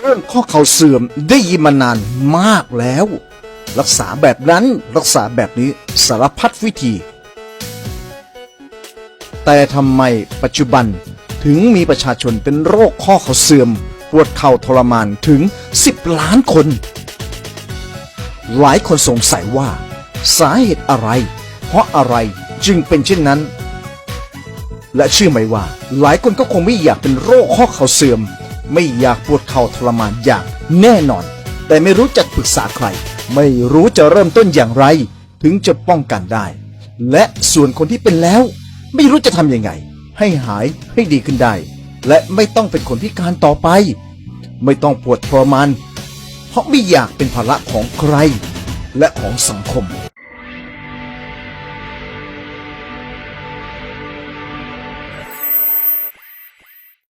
เรื่องข้อเข่าเสื่อมได้ยินมานานมากแล้ว รักษาแบบนั้นรักษาแบบนี้สารพัดวิธี แต่ทำไมปัจจุบันถึงมีประชาชนเป็นโรคข้อเข่าเสื่อม ปวดเข่าทรมานถึง 10 ล้านคน หลายคนสงสัยว่า สาเหตุอะไร เพราะอะไรจึงเป็นเช่นนั้น และเชื่อไหมว่า หลายคนก็คงไม่อยากเป็นโรคข้อเข่าเสื่อม ไม่อยากปวดเข่าทรมานอย่างแน่นอน แต่ไม่รู้จักปรึกษาใคร ไม่รู้จะเริ่มต้นอย่างไร ถึงจะป้องกันได้ และส่วนคนที่เป็นแล้ว ไม่รู้จะทำยังไง ให้หายให้ดีขึ้นได้ และไม่ต้องเป็นคนพิการต่อไป ไม่ต้องปวดทรมานเพราะไม่อยากเป็นภาระของใคร และของสังคม